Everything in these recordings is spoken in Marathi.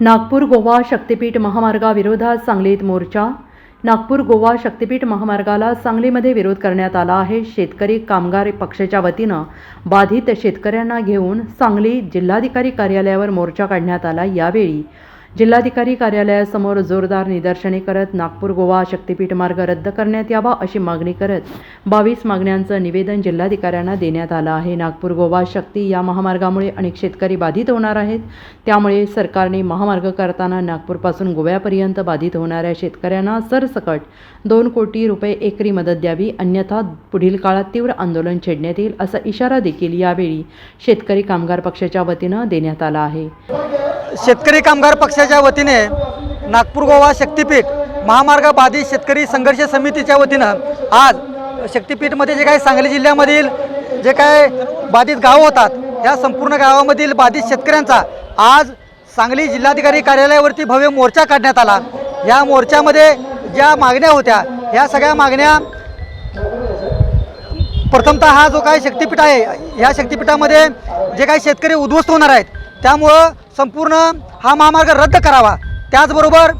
नागपूर गोवा शक्तिपीठ महामार्गाविरोधात सांगलीत मोर्चा. नागपूर गोवा शक्तिपीठ महामार्गाला सांगलीमध्ये विरोध करण्यात आला आहे. शेतकरी कामगार पक्षाच्या वतीनं बाधित शेतकऱ्यांना घेऊन सांगली जिल्हाधिकारी कार्यालयावर मोर्चा काढण्यात आला. यावेळी जिल्हाधिकारी कार्यालयासमोर जोरदार निदर्शने करत नागपूर गोवा शक्तीपीठ मार्ग रद्द करण्यात यावा अशी मागणी करत बावीस मागण्यांचं निवेदन जिल्हाधिकाऱ्यांना देण्यात आलं आहे. नागपूर गोवा शक्ती या महामार्गामुळे अनेक शेतकरी बाधित होणार आहेत. त्यामुळे सरकारने महामार्ग करताना नागपूरपासून गोव्यापर्यंत बाधित होणाऱ्या शेतकऱ्यांना सरसकट दोन कोटी रुपये एकरी मदत द्यावी अन्यथा पुढील काळात तीव्र आंदोलन छेडण्यात येईल असा इशारा देखील यावेळी शेतकरी कामगार पक्षाच्या वतीनं देण्यात आला आहे. शेतकरी कामगार पक्षाच्या वतीने नागपूर गोवा शक्तीपीठ महामार्ग बाधित शेतकरी संघर्ष समितीच्या वतीनं आज शक्तीपीठमध्ये जे काही सांगली जिल्ह्यामधील जे काय बाधित गावं होतात या संपूर्ण गावामधील बाधित शेतकऱ्यांचा आज सांगली जिल्हाधिकारी कार्यालयावरती भव्य मोर्चा काढण्यात आला. या मोर्चामध्ये ज्या मागण्या होत्या ह्या सगळ्या मागण्या प्रथमतः हा जो काही शक्तीपीठ आहे या शक्तीपीठामध्ये जे काही शेतकरी उद्ध्वस्त होणार आहेत त्यामुळं संपूर्ण हा महामार्ग रद्द करावा. त्याचबरोबर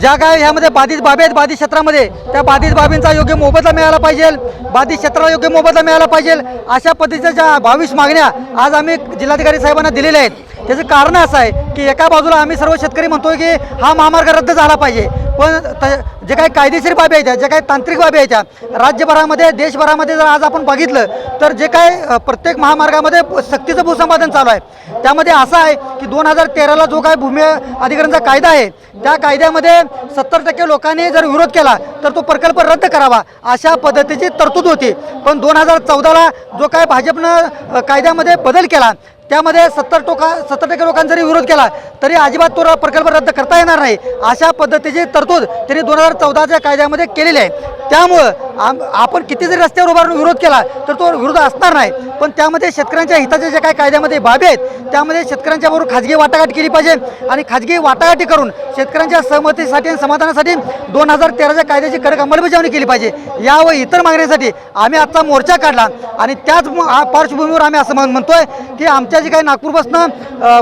ज्या काय ह्यामध्ये बाधित बाबी आहेत बाधित क्षेत्रामध्ये त्या बाधित बाबींचा योग्य मोबदला मिळाला पाहिजे बाधित क्षेत्राला योग्य मोबदला मिळाला पाहिजे अशा पद्धतीच्या ज्या बावीस मागण्या आज आम्ही जिल्हाधिकारी साहेबांना दिलेल्या आहेत. त्याचं कारण असं आहे की एका बाजूला आम्ही सर्व शेतकरी म्हणतोय की हा महामार्ग रद्द झाला पाहिजे. पण त- जे काही कायदेशीर बाबी आहेत ज्या काही तांत्रिक बाबी आहेत त्या राज्यभरामध्ये देशभरामध्ये जर आज आपण बघितलं तर जे काय प्रत्येक महामार्गामध्ये सक्तीचं भूसंपादन चालू आहे. त्यामध्ये असं आहे की दोन हजार तेराला जो काय भूमी अधिकरणचा कायदा आहे त्या कायद्यामध्ये सत्तर टक्के लोकांनी जर विरोध केला तर तो प्रकल्प रद्द करावा अशा पद्धतीची तरतूद होती. पण दोन हजार चौदाला जो काय भाजपनं कायद्यामध्ये बदल केला त्यामध्ये सत्तर टोका सत्तर टक्के लोकांनी जरी विरोध केला तरी अजिबात तो प्रकल्प रद्द करता येणार नाही. अशा पद्धतीची तरतूद त्यांनी दोन हजार चौदाच्या कायद्यामध्ये केलेली आहे. त्यामुळं आम आपण किती जरी रस्त्यावर उभारून विरोध केला तर तो विरोध असणार नाही. पण त्यामध्ये शेतकऱ्यांच्या हिताच्या ज्या काही कायद्यामध्ये बाबी आहेत त्यामध्ये शेतकऱ्यांच्या बरोबर खाजगी वाटाघाट केली पाहिजे आणि खाजगी वाटाघाटी करून शेतकऱ्यांच्या सहमतीसाठी आणि समाधानासाठी दोन हजार तेराच्या कायद्याची कडक अंमलबजावणी केली पाहिजे. या व इतर मागण्यांसाठी आम्ही आजचा मोर्चा काढला आणि त्याच पार्श्वभूमीवर आम्ही असं म्हणतोय की आमच्या जे काही नागपूरपासून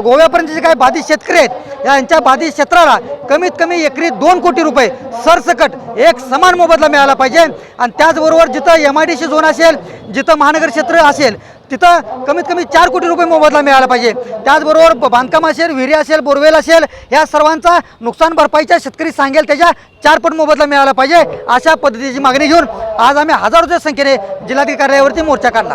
गोव्यापर्यंत जे काही बाधित शेतकरी आहेत यांच्या बाधित क्षेत्राला कमीत कमी एकरी दोन कोटी रुपये सरसकट एक समान मोबदला मिळाला पाहिजे. आणि त्याचबरोबर जिथं M I D C zone असेल जिथं महानगर क्षेत्र असेल तिथं कमीत कमी चार कोटी रुपये मोबदला मिळाला पाहिजे. त्याचबरोबर बांधकाम असेल विहिरी असेल बोरवेल असेल या सर्वांचा नुकसान भरपाईच्या शेतकरी सांगेल त्याच्या चारपट मोबदला मिळाला पाहिजे अशा पद्धतीची मागणी घेऊन आज आम्ही हजारोच्या संख्येने जिल्हाधिकाऱ्यावरती मोर्चा काढला.